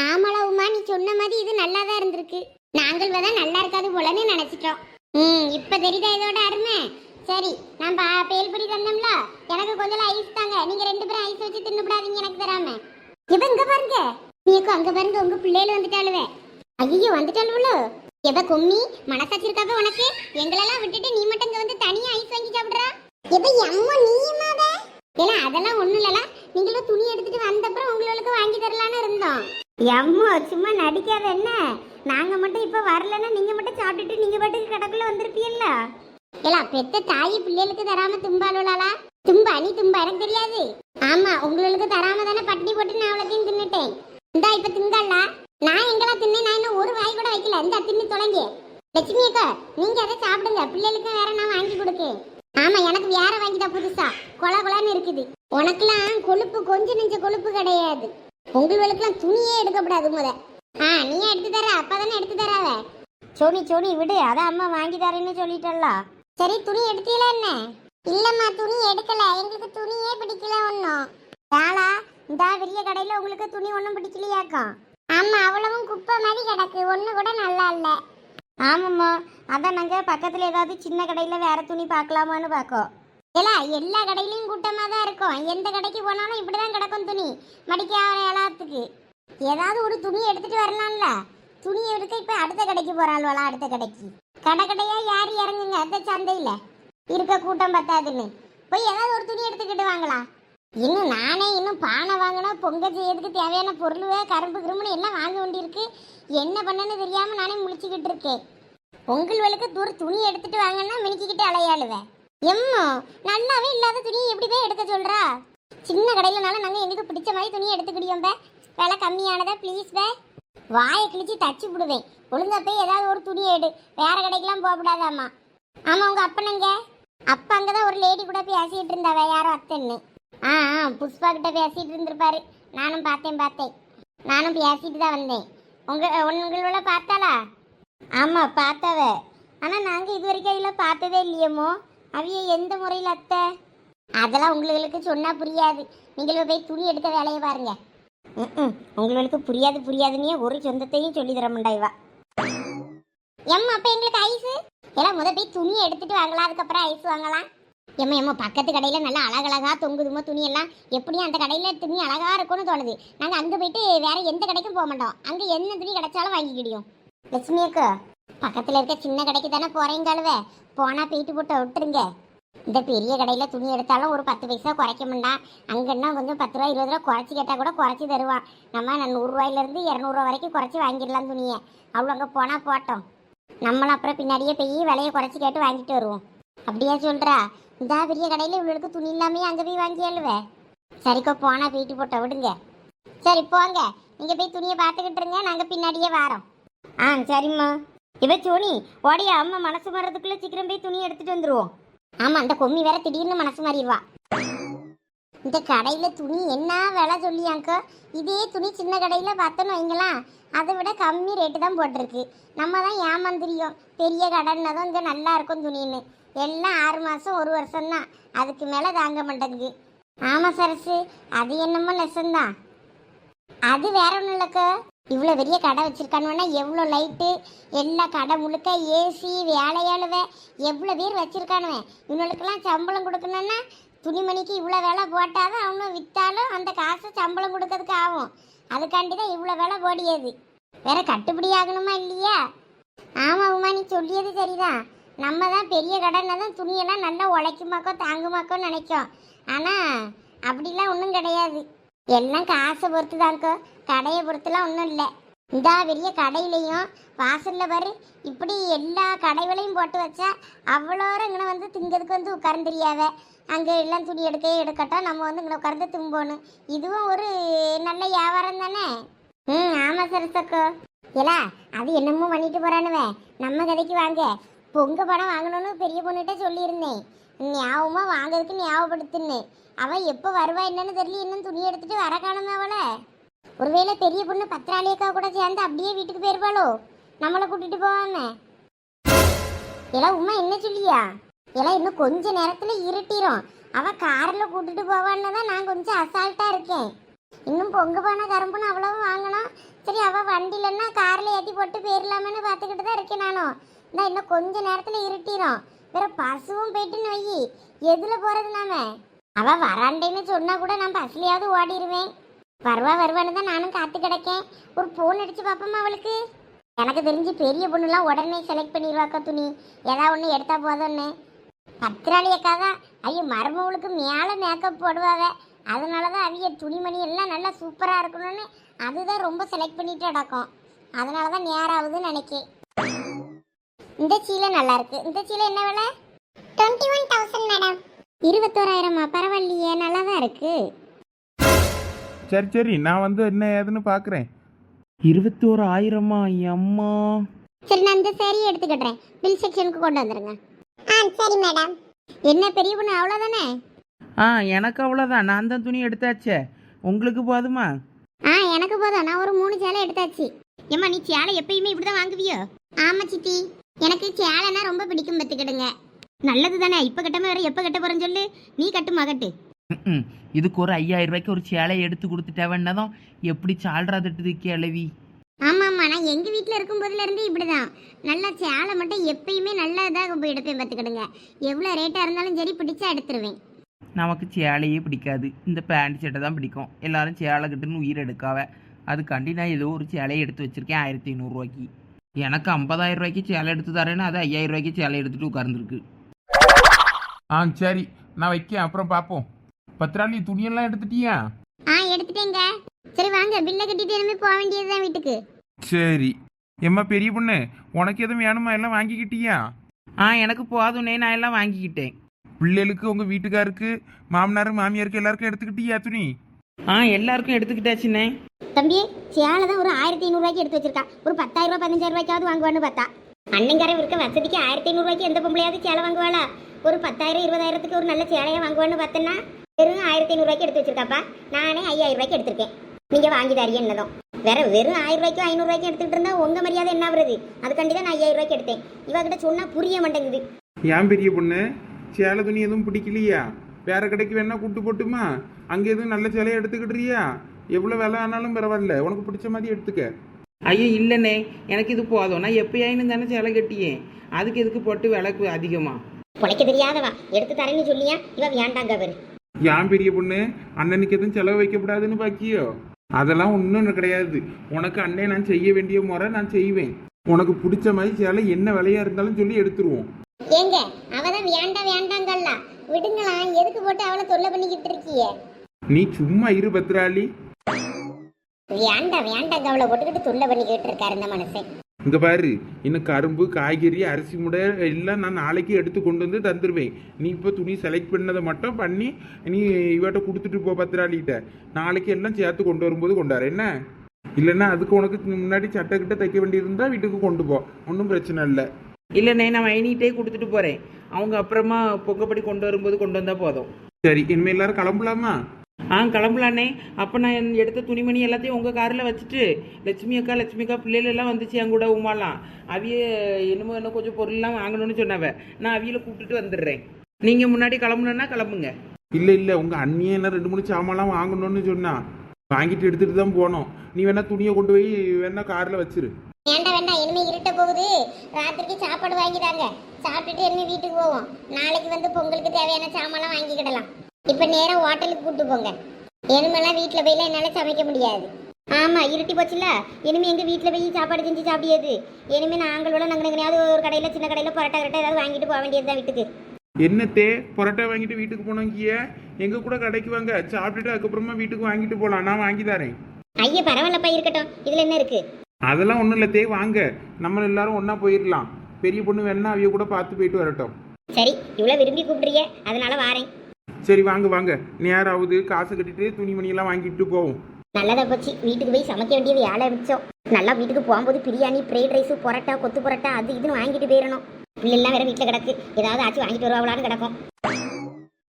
ஆமலா உமா நீ சொன்ன மாதிரி இது நல்லா தான் இருந்திருக்கு. நாங்கள் தான் நல்லா இருக்காது போலன்னு நினைச்சிட்டோம். ம் இப்ப தெரியுதா இதோட அருமை? சரி நம்ம பா பேல்புரி தந்தோம்ல? எனக்கு கொஞ்சம் ஐஸ் தாங்க. நீங்க ரெண்டு பேரும் ஐஸ் வச்சு தின்னுபடாதீங்க எனக்கு தராம. இவ இங்க பாருங்க. நீக்கு அங்க பாருங்க உங்க பிள்ளைகள் வந்துட்டாளுவே. ஐயோ வந்துட்டாளுவளோ? எவ கும்மி மனசாட்சி உனக்கு? எங்களெல்லாம் விட்டுட்டு நீ மட்டும் இங்க வந்து தனியா ஐஸ் வாங்கி சாப்பிடுறா? எவ அம்மா நீயுமாவே? ஏன்னா அதெல்லாம் ஒண்ணும் இல்லலாம் நீங்களும் துணி எடுத்துட்டு வந்தப்புறம் உங்களுக்கு வாங்கி தரலான்னு இருந்தோம். எம்மோ சும்மா நடிக்காத என்ன? நாங்க மட்டும் இப்ப வரலன்னா நீங்க மட்டும் சாப்பிட்டுட்டு நீங்க பாட்டுக்கு கடக்குள்ள வந்திருப்பீல்ல ஏலா பெத்த தாய் பிள்ளைகளுக்கு தராம தும்பாளுவலாளா தும்பா நீ தும்பா எனக்கு தெரியாது. ஆமா உங்களுக்கு தராம தானே பட்டினி போட்டு நான் அவ்வளோத்தையும் தின்னுட்டேன். இந்தா இப்ப திங்கல்ல நான் எங்கெல்லாம் தின்னேன்? நான் இன்னும் ஒரு வாய் கூட வைக்கல. இந்த தின்னு தொலைங்க. லட்சுமி அக்கா நீங்க அதை சாப்பிடுங்க. பிள்ளைகளுக்கு வேற நான் வாங்கி கொடுக்கேன். ஆமா எனக்கு வேற வாங்கிட்டா புதுசா. கொல கொலன்னு இருக்குது. உனக்கெல்லாம் கொழுப்பு கொஞ்சம் நெஞ்ச கொழுப்பு கிடையாது. உங்களுக்கெல்லாம் துணியே எடுக்கப்படாது முத. ஆ நீ எடுத்து தர அப்பதானே எடுத்து தராத சோனி சோனி விடு அதான் அம்மா வாங்கி தரேன்னு சொல்லிட்டல்ல சரி துணி எடுத்தீங்களா என்ன? இல்லம்மா துணி எடுக்கல. எங்களுக்கு துணியே பிடிக்கல ஒன்றும் யாழா இந்த பெரிய கடையில உங்களுக்கு துணி ஒன்றும் பிடிக்கலையாக்கும் ஆமா அவ்வளவும் குப்பை மாதிரி கிடக்கு. ஒன்று கூட நல்லா இல்லை. ஆமாம்மா அதான் நாங்கள் பக்கத்தில் ஏதாவது சின்ன கடையில் வேற துணி பார்க்கலாமான்னு பார்க்கோம் ஏலா எல்லா கடையிலையும் கூட்டமாக தான் இருக்கும். எந்த கடைக்கு போனாலும் இப்படி தான் கிடக்கும் துணி. மடிக்க எல்லாத்துக்கு ஏதாவது ஒரு துணி எடுத்துட்டு வரலாம்ல. துணி எடுக்க இப்போ அடுத்த கடைக்கு போகிறாள்வலா அடுத்த கடைக்கு. கடை கடையா யார் இறங்குங்க? அந்த சந்தையில். இருக்க கூட்டம் பத்தாதுன்னு. போய் ஏதாவது ஒரு துணி எடுத்துக்கிட்டு வாங்களா? இன்னும் நானே இன்னும் பானை வாங்கினா பொங்கல் செய்யறதுக்கு தேவையான பொருள் கரும்பு கிரும்புன்னு எல்லாம் வாங்க வேண்டியிருக்கு என்ன பண்ணேன்னு தெரியாம நானே முழிச்சுக்கிட்டு இருக்கேன். பொங்கல்களுக்கு தூர துணி எடுத்துட்டு வாங்கன்னா மினிக்கிட்டு அலையாளுவேன். எம்மோ நல்லாவே இல்லாத துணியை எப்படி போய் எடுக்க சொல்கிறா சின்ன கடையிலனால நாங்கள் எங்களுக்கு பிடிச்ச மாதிரி துணியை எடுத்துக்கிடியோம் பே. விலை கம்மியானதா ப்ளீஸ் பே. வாயை கிழிச்சு தச்சு விடுவேன். ஒழுங்கா போய் ஏதாவது ஒரு துணி எடு. வேற கடைக்கெல்லாம் போகக்கூடாதாம்மா. ஆமாம் உங்கள் அப்பனங்க அப்பா அங்கதான் ஒரு லேடி கூட பேசிகிட்டு இருந்தாவ யாரோ அத்தைன்னு. ஆ ஆ புஷ்பா கிட்ட பேசிகிட்டு இருந்திருப்பாரு. நானும் பார்த்தேன் பார்த்தேன். நானும் பேசிட்டு தான் வந்தேன். உங்கள் உங்களோட பார்த்தாளா? ஆமாம் பார்த்தவ. ஆனால் நாங்கள் இது வரைக்கும் அதில் பார்த்ததே இல்லையமோ. அவிய எந்த முறையில் அத்தை? அதெல்லாம் உங்களுக்கு சொன்னால் புரியாது. நீங்கள் போய் துணி எடுக்க வேலையை பாருங்க. ம் உங்களுக்கு புரியாது புரியாதுன்னே ஒரு சொந்தத்தையும் சொல்லி தர முண்டாய்வா எம்மா அப்போ எங்களுக்கு ஐஸு? எல்லாம் முத போய் துணி எடுத்துட்டு வாங்கலாம் அதுக்கப்புறம் ஐஸ் வாங்கலாம். எம்மா எம்மா பக்கத்து கடையில் நல்லா அழகழகா தொங்குதுமோ துணியெல்லாம்? எப்படியும் அந்த கடையில் துணி அழகாக இருக்கும்னு தோணுது. நாங்கள் அங்கே போயிட்டு வேறு எந்த கடைக்கும் போக மாட்டோம். அங்கே என்ன துணி கிடைச்சாலும் வாங்கிக்கிடியும். லட்சுமி அக்கா பக்கத்தில் இருக்க சின்ன கடைக்கு தானே போகிறீங்களுவே போனால் போயிட்டு போட்டு விட்டுருங்க இந்த பெரிய கடையில் துணி எடுத்தாலும் ஒரு பத்து பைசா குறைக்க மாட்டான் அங்கன்னா கொஞ்சம் பத்து ரூபா இருபது ரூபா குறைச்சி கேட்டால் கூட குறைச்சி தருவான் நம்ம நூறுரூவாயிலேருந்து இரநூறுவா வரைக்கும் குறைச்சி வாங்கிடலாம் துணியை. அவ்வளோ அங்கே போனால் போட்டோம். நம்மளும் அப்புறம் பின்னாடியே போய் விலையை குறைச்சி கேட்டு வாங்கிட்டு வருவோம். அப்படியா சொல்கிறா இந்த பெரிய கடையில் இவளுக்கு துணி இல்லாமே அங்கே போய் வாங்கி எழுவே சரிக்கோ போனால் போயிட்டு போட்ட விடுங்க சரி போங்க. நீங்கள் போய் துணியை பார்த்துக்கிட்டு இருங்க. நாங்கள் பின்னாடியே வரோம். ஆ சரிம்மா. இவ சோனி ஓடி அம்மா மனசு மாறதுக்குள்ள சீக்கிரம் போய் துணி எடுத்துட்டு வந்துருவோம். ஆமா அந்த கொம்மி வேற திடீர்னு மனசு மாறிடுவா. இந்த கடையில துணி என்ன விலை சொல்லியாங்க இதே துணி சின்ன கடையில பார்த்தோன்னு வைங்களேன் அதை விட கம்மி ரேட்டு தான் போட்டிருக்கு. நம்ம தான் ஏமாந்துரியோம் பெரிய கடைன்னதும் இங்கே நல்லா இருக்கும் துணின்னு. எல்லாம் ஆறு மாதம் ஒரு வருஷம் தான் அதுக்கு மேலே தாங்க மாட்டேங்குது. ஆமாம் சரசு அது என்னமோ நெசந்தான் அது வேற ஒன்றும் இல்லைக்கா. இவ்வளோ பெரிய கடை வச்சுருக்கானுன்னா எவ்வளோ லைட்டு எல்லா கடை முழுக்க ஏசி வேலையாளுவ எவ்வளோ பேர் வச்சுருக்கானுவேன் இவனுக்கெல்லாம் சம்பளம் கொடுக்கணுன்னா துணிமணிக்கு இவ்வளோ வேலை போட்டாதான் அவனும் விற்றாலும் அந்த காசை சம்பளம் கொடுக்கறதுக்கு ஆகும். அதுக்காண்டி தான் இவ்வளோ வேலை போடியது வேற கட்டுப்படி ஆகணுமா இல்லையா? ஆமாம் உமா நீ சொல்லியது சரிதான். நம்ம தான் பெரிய கடைன்னா தான் துணியெல்லாம் நல்லா உழைக்குமாக்கோ தாங்குமாக்கோ நினைக்கும். ஆனால் அப்படிலாம் ஒன்றும் கிடையாது. எல்லாம் காசை பொறுத்து தான்க்கோ கடையை பொறுத்துலாம் ஒன்றும் இல்லை. இந்த பெரிய கடையிலையும் வாசலில் பாரு இப்படி எல்லா கடைகளையும் போட்டு வச்சா அவ்வளோ இங்கே வந்து திங்கிறதுக்கு வந்து உட்கார்ந்துரியாவ அங்கே எல்லாம் துணி எடுக்க எடுக்கட்டும் நம்ம வந்து இங்கே உட்கார்ந்து தும்போணும். இதுவும் ஒரு நல்ல வியாபாரம் தானே? ம் ஆமாம் சரசக்கோ ஏலா அது என்னமோ பண்ணிட்டு போறானுவே. நம்ம கதைக்கு வாங்க. பொங்க படம் வாங்கணும்னு பெரிய பொண்ணுகிட்ட சொல்லியிருந்தேன். ஞாபகமாக வாங்கிறதுக்கு ஞாபகப்படுத்துன்னு அவன் எப்போ வருவா என்னன்னு தெரியல இன்னும் துணி எடுத்துட்டு வர காணுமே அவளை? ஒருவேளை பெரிய பொண்ணு பத்திராளியக்கா கூட சேர்ந்து அப்படியே வீட்டுக்கு போயிருப்பாளோ? நம்மளை கூட்டிட்டு போவாம எல்லாம் உமா என்ன சொல்லியா? எல்லாம் இன்னும் கொஞ்ச நேரத்துல இருட்டிரும். அவ கார்ல கூட்டிட்டு போவான்னு தான் நான் கொஞ்சம் அசால்ட்டா இருக்கேன். இன்னும் பொங்க பானை கரும்புன்னு அவ்வளவு வாங்கணும் சரி வண்டியிலன்னா கார்ல ஏற்றி போட்டு போயிடலாமேன்னு பார்த்துக்கிட்டு தான் இருக்கேன் நானும் நான் இன்னும் கொஞ்ச நேரத்தில் இருட்டிரும். வேற பசுவும் போயிட்டு நொய் எதுல போறது நாம? அவ வராண்டேன்னு சொன்னா கூட நான் பஸ்லயாவது ஓடிடுவேன் வருவா வருவான்னு தான் நானும் காத்து கிடக்கேன். ஒரு போன் அடிச்சு பார்ப்போமா அவளுக்கு? எனக்கு தெரிஞ்சு பெரிய பொண்ணுலாம் உடனே செலக்ட் பண்ணிடுவாக்கா துணி. ஏதாவது ஒன்று எடுத்தா போதும்னு. பத்திராளியக்கா தான் ஐயோ மருமவளுக்கு மேலே மேக்கப் போடுவாங்க அதனால தான் அவிய துணிமணி எல்லாம் நல்லா சூப்பராக இருக்கணும்னு அதுதான் ரொம்ப செலக்ட் பண்ணிட்டு நடக்கும். அதனால தான் நேராகுதுன்னு நினைக்கேன். இந்த சீலை நல்லா இருக்கு. இந்த சீலை என்ன விலை? டுவெண்ட்டி ஒன் தௌசண்ட் மேடம் இருபத்தோராயிரமா? பரவாயில்லையே நல்லா தான் இருக்கு. சரி சரி நான் வந்து என்ன ஏதுன்னு பார்க்குறேன் இருபத்தோரு ஆயிரமா அம்மா? சரி நான் இந்த சேரீ எடுத்துக்கிட்டேன் பில் செக்ஷனுக்கு கொண்டு வந்துருங்க. ஆ சரி மேடம் என்ன பெரிய பொண்ணு அவ்வளோதானே ஆ எனக்கு அவ்வளோதான் நான் தான் துணி எடுத்தாச்சே. உங்களுக்கு போதுமா? ஆ எனக்கு போதும். நான் ஒரு மூணு சேலை எடுத்தாச்சு. ஏம்மா நீ சேலை எப்பயுமே இப்படி தான் வாங்குவியோ? ஆமா சித்தி. எனக்கு சேலைனா ரொம்ப பிடிக்கும் பத்துக்கிடுங்க நல்லது தானே இப்போ கட்டாம வேற எப்போ கட்ட போறேன்னு சொல்லு. நீ கட்டுமா கட்டு. ம்ம். இதுக்கு ஒரு ஐயாயிரம் ரூபாய்க்கு ஒரு சேலையை எடுத்து கொடுத்துட்டேவன்னதும் எப்படி சால்ரா தட்டுது கிளவி ஆமா ஆமா நான் எங்க வீட்ல இருக்கும் போதுல இருந்து இப்படிதான். நல்ல சேலை மட்டும் எப்பயுமே நல்லா இதாக போய் எடுப்பேன் பார்த்துக்கிடுங்க. எவ்வளோ ரேட்டா இருந்தாலும் சரி பிடிச்சா எடுத்துருவேன். நமக்கு சேலையே பிடிக்காது. இந்த பேண்ட் சட்டை தான் பிடிக்கும். எல்லாரும் சேலை கட்டுன்னு உயிர் எடுக்காவ. அதுக்காண்டி நான் ஏதோ ஒரு சேலையை எடுத்து வச்சிருக்கேன் ஆயிரத்தி ஐநூறுரூவாய்க்கு எனக்கு ஐம்பதாயிரம் ரூபாய்க்கு சேலை எடுத்து தரேன்னு அது ஐயாயிரம் ரூபாய்க்கு சேலை எடுத்துட்டு உட்கார்ந்துருக்கு. ஆ சரி. நான் வைக்கேன். அப்புறம் பார்ப்போம் பத்திராளி துணியெல்லாம் எடுத்துட்டியா? ஆ எடுத்துட்டேங்க. சரி வாங்க. பில்லை கட்டிட்டு இனிமே போக வேண்டியதுதான் வீட்டுக்கு. சரி. எம்மா பெரிய பொண்ணு உனக்கு எதுவும் வேணுமா? எல்லாம் வாங்கிக்கிட்டியா? ஆ எனக்கு போதும்னே. நான் எல்லாம் வாங்கிக்கிட்டேன். பிள்ளைகளுக்கு உங்கள் வீட்டுக்காருக்கு மாமனார் மாமியாருக்கு எல்லாருக்கும் எடுத்துக்கிட்டியா துணி? ஆ எல்லாருக்கும் எடுத்துக்கிட்டாச்சுண்ணே. தம்பி சேலை தான் ஒரு ஆயிரத்தி ஐநூறுரூவாய்க்கு எடுத்து வச்சிருக்கா. ஒரு பத்தாயிரம் ரூபாய் பதினஞ்சாயிரம் ரூபாய்க்காவது வாங்குவான்னு பார்த்தா. அண்ணங்காரன் இருக்க வசதிக்கு ஆயிரத்தி ஐநூறுரூவாய்க்கு எந்த பொம்பளையாவது சேலை வாங்குவாளா? ஒரு பத்தாயிரம் இருபதாயிரத்துக்கு ஒரு நல்ல சேலையை வாங்குவான்னு பார்த்தேன்னா வெறும் ஆயிரத்தி ஐநூறுரூவாய்க்கு எடுத்து வச்சிருக்காப்பா. நானே ஐயாயிரம் ரூபாய்க்கு எடுத்திருக்கேன். நீங்க வாங்கி தரீங்க என்னதும் வேற வெறும் ஆயிரம் ரூபாய்க்கும் ஐநூறு ரூபாய்க்கும் எடுத்துக்கிட்டு இருந்தா உங்க மரியாதை என்ன ஆகுறது? அதுக்காண்டி தான் நான் ஐயாயிரம் ரூபாய்க்கு எடுத்தேன். இவகிட்ட சொன்னா புரிய மாட்டேங்குது. ஏன் பெரிய பொண்ணு? சேலை துணி எதுவும் பிடிக்கலையா? வேற கடைக்கு வேணா கூட்டு போட்டுமா? அங்கே எதுவும் நல்ல சேலையை எடுத்துக்கிட்டுறியா? எவ்வளோ விலை ஆனாலும் பரவாயில்ல. உனக்கு பிடிச்ச மாதிரி எடுத்துக்க. ஐயோ இல்லைண்ணே. எனக்கு இது போதும். நான் எப்பயாயின்னு தானே சேலை கட்டியேன். அதுக்கு எதுக்கு போட்டு விலைக்கு அதிகமா? பொழைக்க தெரியாதவா? எடுத்து தரேன்னு சொல்லியா? இவ வேண்டாங்க அவரு. ஏன் பெரிய பொண்ணு? அண்ணனுக்கு எதுவும் செலவு வைக்கப்படாதுன்னு பாக்கியோ? அதெல்லாம் ஒன்றும் கிடையாது. உனக்கு அண்ணே நான் செய்ய வேண்டிய முறை நான் செய்வேன். உனக்கு பிடிச்ச மாதிரி சேலை என்ன விலையா இருந்தாலும் சொல்லி எடுத்துருவோம். ஏங்க அவதான் வேண்டாம் வேண்டாங்கல்ல. விடுங்களா எதுக்கு போட்டு அவளை தொல்லை பண்ணிக்கிட்டு இருக்கியே? நீ சும்மா இரு பத்ராளி. வேண்டாம் வேண்டாங்க. அவளை போட்டுக்கிட்டு தொல்லை பண்ணிக்கிட்டு இருக்காரு இந்த மனுஷன். இங்க பாரு இன்னும் கரும்பு காய்கறி அரிசி முடை எல்லாம் நான் நாளைக்கு எடுத்து கொண்டு வந்து தந்துடுவேன் நீ இப்போ துணி செலக்ட் பண்ணதை மட்டும் பண்ணி நீ இவட்ட கொடுத்துட்டு போ பத்திராளிகிட்ட. நாளைக்கு எல்லாம் சேர்த்து கொண்டு வரும்போது கொண்டாரு. என்ன? இல்லைன்னா அதுக்கு உனக்கு முன்னாடி சட்டை கிட்ட தைக்க வேண்டியிருந்தா வீட்டுக்கு கொண்டு போ. ஒன்றும் பிரச்சனை இல்லை. இல்லைண்ணே நான் மைனிட்டே கொடுத்துட்டு போகிறேன் அவங்க அப்புறமா பொங்கப்படி கொண்டு வரும்போது கொண்டு வந்தால் போதும். சரி இனிமே எல்லாரும் கிளம்பலாமா? ஆ கிளம்பலாண்ணே. அப்போ நான் என் எடுத்த துணிமணி எல்லாத்தையும் உங்கள் காரில் வச்சுட்டு லட்சுமி அக்கா லட்சுமி அக்கா பிள்ளைகள் எல்லாம் வந்துச்சு என் கூட உமாலாம். அவிய என்னமோ இன்னும் கொஞ்சம் பொருள்லாம் வாங்கணும்னு சொன்னவ. நான் அவியலை கூப்பிட்டுட்டு வந்துடுறேன். நீங்கள் முன்னாடி கிளம்பணுன்னா கிளம்புங்க. இல்லை இல்லை உங்கள் அண்ணியே என்ன ரெண்டு மூணு சாமான்லாம் வாங்கணும்னு சொன்னா வாங்கிட்டு எடுத்துட்டு தான் போனோம். நீ வேணா துணியை கொண்டு போய் வேணா காரில் வச்சிரு. வேண்டாம் வேண்டாம் இனிமே இருட்ட போகுது. ராத்திரிக்கு சாப்பாடு வாங்கிதாங்க. சாப்பிட்டுட்டு இனிமே வீட்டுக்கு போவோம். நாளைக்கு வந்து பொங்கலுக்கு தேவையான சாமான்லாம் வாங்கிக்கிடலாம். இப்போ நேரா ஹோட்டலுக்கு கூட்டு போங்க. இனிமேலாம் வீட்டில் போய்லாம் என்னால் சமைக்க முடியாது. ஆமாம் இருட்டி போச்சுல இனிமே எங்கள் வீட்டில் போய் சாப்பாடு செஞ்சு சாப்பிடியாது? இனிமே நாங்களோட நாங்கள் எங்கேயாவது ஒரு கடையில் சின்ன கடையில் பரோட்டா கரெக்டாக ஏதாவது வாங்கிட்டு போக வேண்டியது தான் வீட்டுக்கு. என்னத்தே பரோட்டா வாங்கிட்டு வீட்டுக்கு போனோங்கிய? எங்க கூட கடைக்கு வாங்க. சாப்பிட்டுட்டு அதுக்கப்புறமா வீட்டுக்கு வாங்கிட்டு போகலாம் நான் வாங்கி தரேன். ஐயா பரவாயில்லப்பா இருக்கட்டும். இதில் என்ன இருக்குது அதெல்லாம் ஒன்றும் இல்லை தே வாங்க. நம்ம எல்லாரும் ஒன்றா போயிடலாம் பெரிய பொண்ணு வேணா அவிய கூட பார்த்து போயிட்டு வரட்டும். சரி இவ்வளோ விரும்பி கூப்பிடுறிய. அதனால வாரேன். சரி வாங்க வாங்க. ஆகுது காசு கட்டிட்டு துணிமணியெல்லாம் வாங்கிட்டு போவோம். நல்லதா போச்சு. வீட்டுக்கு போய் சமைக்க வேண்டியது ஏழை மிச்சம். நல்லா வீட்டுக்கு போகும்போது பிரியாணி ஃப்ரைட் ரைஸ் பரோட்டா கொத்து பரோட்டா அது இதுன்னு வாங்கிட்டு போயிடணும். பிள்ளைலாம் வேற வீட்டில் கிடக்கு. ஏதாவது ஆச்சு வாங்கிட்டு வருவாங்களான்னு கிடக்கும்.